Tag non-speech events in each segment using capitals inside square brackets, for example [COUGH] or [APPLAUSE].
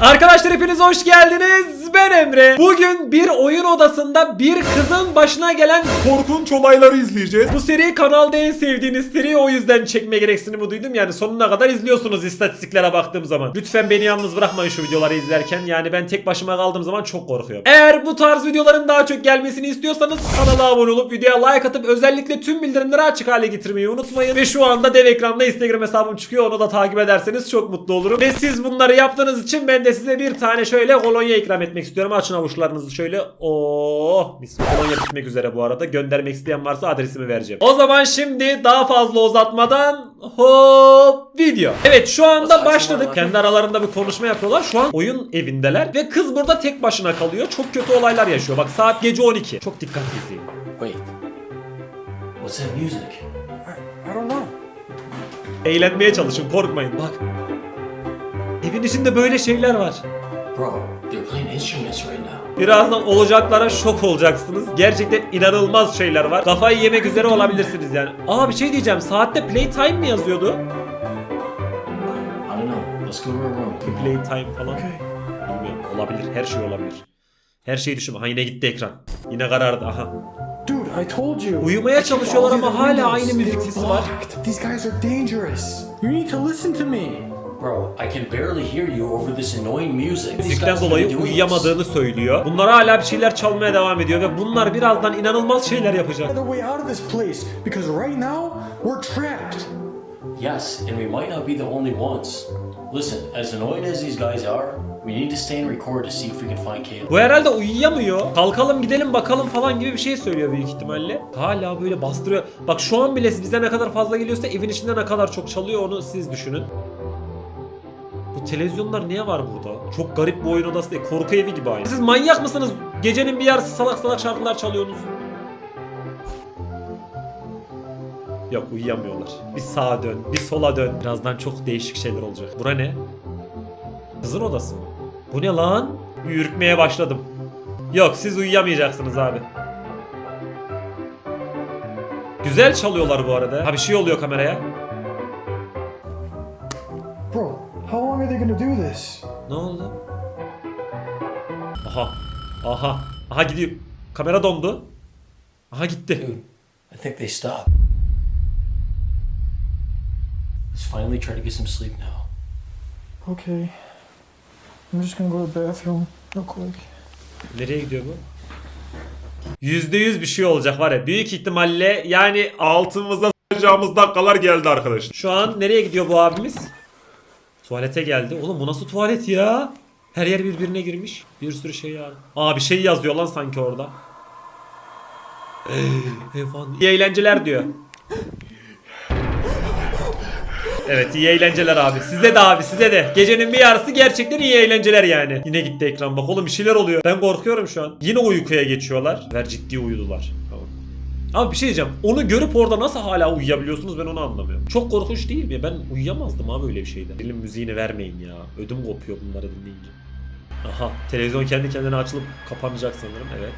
Arkadaşlar hepiniz hoş geldiniz. Ben Emre. Bugün bir oyun odasında bir kızın başına gelen korkunç olayları izleyeceğiz. Bu seri kanalda en sevdiğiniz seri o yüzden çekme gereksinimi duydum. Yani sonuna kadar izliyorsunuz istatistiklere baktığım zaman. Lütfen beni yalnız bırakmayın şu videoları izlerken. Yani ben tek başıma kaldığım zaman çok korkuyorum. Eğer bu tarz videoların daha çok gelmesini istiyorsanız kanala abone olup videoya like atıp özellikle tüm bildirimleri açık hale getirmeyi unutmayın. Ve şu anda dev ekranda Instagram hesabım çıkıyor. Onu da takip ederseniz çok mutlu olurum. Ve siz bunları yaptığınız için ben de size bir tane şöyle kolonya ikram etmek istiyorum. Açın avuçlarınızı şöyle. Oh mis. Kolonya bitmek üzere bu arada. Göndermek isteyen varsa adresimi vereceğim. O zaman şimdi daha fazla uzatmadan hop video. Evet şu anda başladık. Kendi aralarında bir konuşma yapıyorlar. Şu an oyun evindeler ve kız burada tek başına kalıyor. Çok kötü olaylar yaşıyor. Bak saat gece 12. Çok dikkatli izleyin. Wait. What's that music? I don't know. Eğlenmeye çalışın korkmayın bak. Evin içinde böyle şeyler var. Bro, they're playing instruments right now. Birazdan olacaklara şok olacaksınız. Gerçekten inanılmaz şeyler var. Kafayı yemek üzere olabilirsiniz yani. Aa bir şey diyeceğim. Saatte playtime mi yazıyordu? I don't know. Let's go to our room. Playtime falan. Bilmiyorum. Olabilir. Her şey olabilir. Her şeyi düşün. Ha yine gitti ekran. Yine karardı. Aha. Dude, I told you. Uyumaya çalışıyorlar ama hala aynı müzik sesi var. These guys are dangerous. You need to listen to me. Bro, I can barely hear you over this annoying music. Müzikten dolayı uyuyamadığını söylüyor. Bunlar hala bir şeyler çalmaya devam ediyor ve bunlar birazdan inanılmaz şeyler yapacak. A way out of this place because right now we're trapped. Yes, and we might not be the only ones. Listen, as annoying as these guys are, we need to stay and record to see if we can find Caleb. Bu herhalde uyuyamıyor. Kalkalım gidelim bakalım falan gibi bir şey söylüyor büyük ihtimalle. Hala böyle bastırıyor. Bak şu an bile bize ne kadar fazla geliyorsa evin içinde ne kadar çok çalıyor onu siz düşünün. Bu televizyonlar niye var burada? Çok garip bir oyun odası değil. Korku evi gibi aynı. Siz manyak mısınız? Gecenin bir yarısı salak salak şarkılar çalıyorsunuz. Yok uyuyamıyorlar. Bir sağa dön, bir sola dön. Birazdan çok değişik şeyler olacak. Bura ne? Kızın odası mı? Bu ne lan? Ürkmeye başladım. Yok siz uyuyamayacaksınız abi. Güzel çalıyorlar bu arada. Ha bir şey oluyor kameraya. Gonna do this? Ne oldu? Aha. Aha. Aha gidiyor. Kamera dondu. Aha gitti. Dude, I think they stopped. Let's finally try to get some sleep now. Okay. I'm just gonna go to the bathroom real quick. Nereye gidiyor bu? Yüzde yüz bir şey olacak var ya. Büyük ihtimalle yani altımıza s**acağımız dakikalar geldi arkadaşlar. Şu an nereye gidiyor bu abimiz? Tuvalete geldi. Oğlum bu nasıl tuvalet ya? Her yer birbirine girmiş. Bir sürü şey ya. Aa bir şey yazıyor lan sanki orada. Efendim. İyi eğlenceler diyor. Evet iyi eğlenceler abi. Size de abi size de. Gecenin bir yarısı gerçekten iyi eğlenceler yani. Yine gitti ekran bak oğlum bir şeyler oluyor. Ben korkuyorum şu an. Yine uykuya geçiyorlar. Ver ciddi uyudular. Abi bir şey diyeceğim. Onu görüp orada nasıl hala uyuyabiliyorsunuz ben onu anlamıyorum. Çok korkunç değil mi? Ben uyuyamazdım abi öyle bir şeyde. Dilim müziğini vermeyin ya. Ödüm kopuyor bunları dinleyince. Aha televizyon kendi kendine açılıp kapanacak sanırım evet.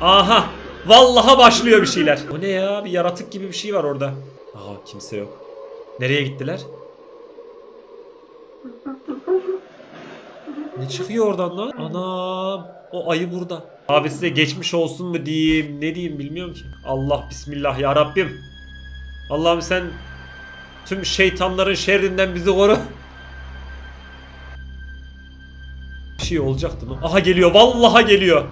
Aha vallaha başlıyor bir şeyler. O ne ya bir yaratık gibi bir şey var orada. Aha kimse yok. Nereye gittiler? Ne çıkıyor oradan lan? Anam. O ayı burada. Abi size geçmiş olsun mu diyeyim ne diyeyim bilmiyorum ki. Allah bismillah ya Rabbim. Allah'ım sen tüm şeytanların şerrinden bizi koru. Bir şey olacaktı mı? Aha geliyor vallaha geliyor.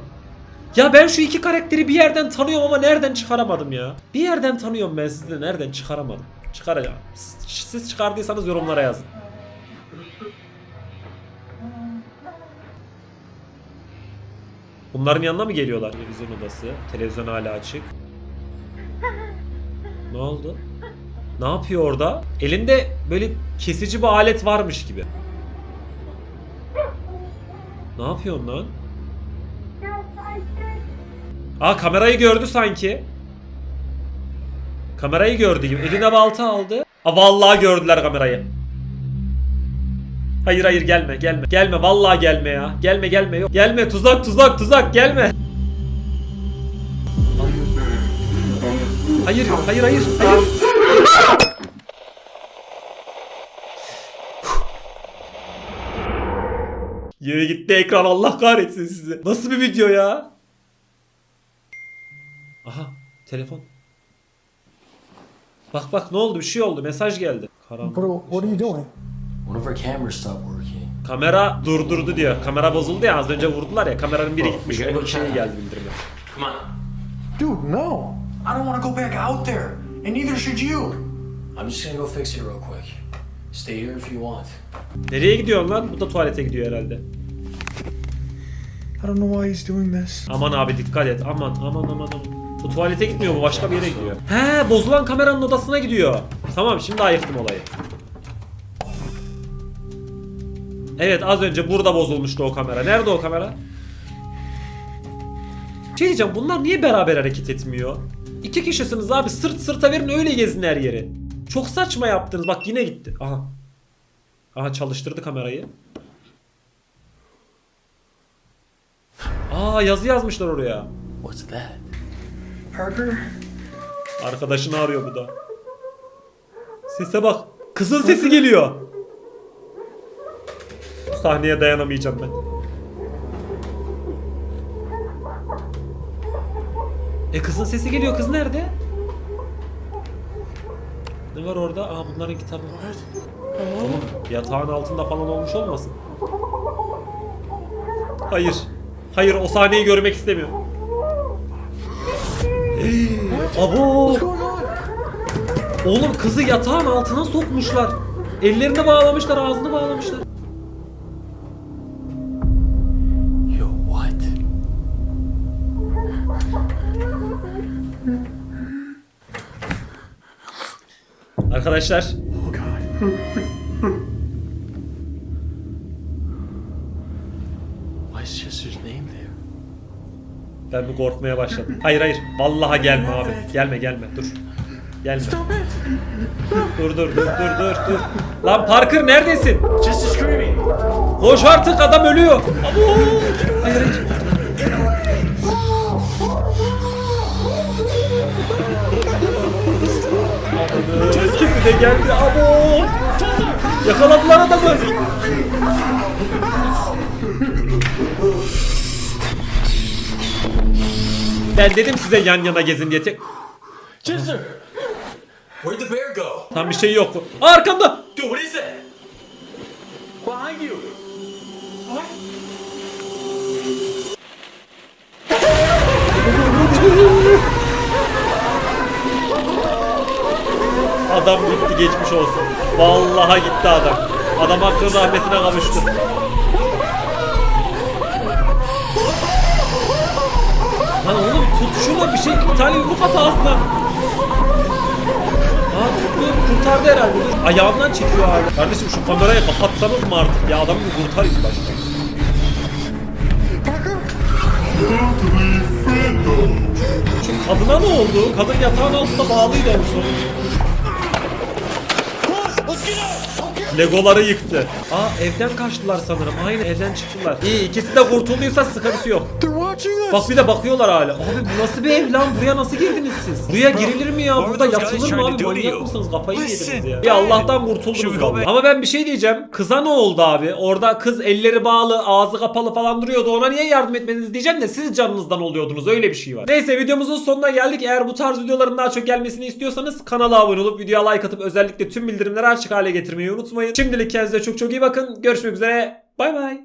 Ya ben şu iki karakteri bir yerden tanıyorum ama nereden çıkaramadım ya. Bir yerden tanıyorum ben sizi de nereden çıkaramadım. Çıkaracağım. Siz, siz çıkardıysanız yorumlara yazın. Bunların yanına mı geliyorlar? Televizyon odası. Televizyon hala açık. Ne oldu? Ne yapıyor orada? Elinde böyle kesici bir alet varmış gibi. Ne yapıyorsun lan? Aa kamerayı gördü sanki. Kamerayı gördü gibi. Eline balta aldı. Aa vallahi gördüler kamerayı. Hayır hayır gelme gelme. Gelme vallahi gelme ya. Gelme gelme yok. Gelme tuzak tuzak tuzak gelme. Hayır hayır hayır hayır. Yine gitti ekran Allah kahretsin sizi. Nasıl bir video ya? Aha telefon. Bak bak ne oldu bir şey oldu mesaj geldi. Karanlık. Bro, what are you doing? One of our cameras stopped working. Kamera durdurdu diyor. Kamera bozuldu ya az önce vurdular ya kameranın biri gitmiş. Onun check. geldi bildirimi. Come on. Dude, no. I don't want to go back out there, and neither should you. I'm just gonna go fix it real quick. Stay here if you want. Nereye gidiyorsun lan? Bu da tuvalete gidiyor herhalde. I don't know why he's doing this. Aman abi dikkat et. Aman aman aman aman. Bu tuvalete gitmiyor bu başka bir yere gidiyor. He bozulan kameranın odasına gidiyor. Tamam şimdi ayıktım olayı. Evet az önce burada bozulmuştu o kamera. Nerede o kamera? Şey diyeceğim bunlar niye beraber hareket etmiyor? İki kişisiniz abi sırt sırta verin öyle gezin her yeri. Çok saçma yaptınız bak yine gitti. Aha. Aha çalıştırdı kamerayı. Aa yazı yazmışlar oraya. What's that? Parker? Arkadaşını arıyor bu da. Sese bak. Kızın sesi geliyor. Sahneye dayanamayacağım ben. E kızın sesi geliyor. Kız nerede? Ne var orada? Aa bunların kitabı var. Oğlum yatağın altında falan olmuş olmasın? Hayır. Hayır o sahneyi görmek istemiyorum. Abo! Oğlum kızı yatağın altına sokmuşlar. Ellerini bağlamışlar, ağzını bağlamışlar. Arkadaşlar Oh god. Why is Chester's name there? ben bir korkmaya başladım. Hayır hayır. Vallahi gelme abi. Gelme gelme. Dur. Gelme. Dur dur dur dur dur dur. Lan Parker neredesin? Koş artık adam ölüyor. Abo! Hayır hayır. İkisi de geldi. Abo! Yakaladılar adamı. Ben dedim size yan yana gezin diye. Tek... Chester! Where'd the bear go? Tam bir şey yok. Aa, Arkamda. Dude, what is that? Behind you! [LAUGHS] Adam gitti geçmiş olsun. Vallahi gitti adam. Adam hakkın rahmetine kavuştu. Lan oğlum tut şunu bir şey bir tane yumruk at ağzına. Aa tuttu kurtardı herhalde. Dur. Ayağımdan çekiyor abi. Kardeşim şu kamerayı kapatsanız mı artık ya adamı bir kurtarın başta. Şu kadına ne oldu? Kadın yatağın altında bağlıydı en son. Legoları yıktı. Aa evden kaçtılar sanırım. Aynı evden çıktılar. İyi ikisi de kurtulduysa sıkıntı yok. Us. Bak bir de bakıyorlar hala. Abi bu nasıl bir ev lan? Buraya nasıl girdiniz siz? Buraya girilir mi ya? Burada yatılır mı abi? Manyak mısınız? Kafayı yediniz ya? Ya Allah'tan kurtuldunuz vallahi. Ama ben bir şey diyeceğim. Kıza ne oldu abi? Orada kız elleri bağlı, ağzı kapalı falan duruyordu. Ona niye yardım etmediniz diyeceğim de siz canınızdan oluyordunuz. Öyle bir şey var. Neyse videomuzun sonuna geldik. Eğer bu tarz videoların daha çok gelmesini istiyorsanız kanala abone olup videoya like atıp özellikle tüm bildirimleri açık hale getirmeyi unutmayın. Şimdilik kendinize çok çok iyi bakın. Görüşmek üzere. Bay bay.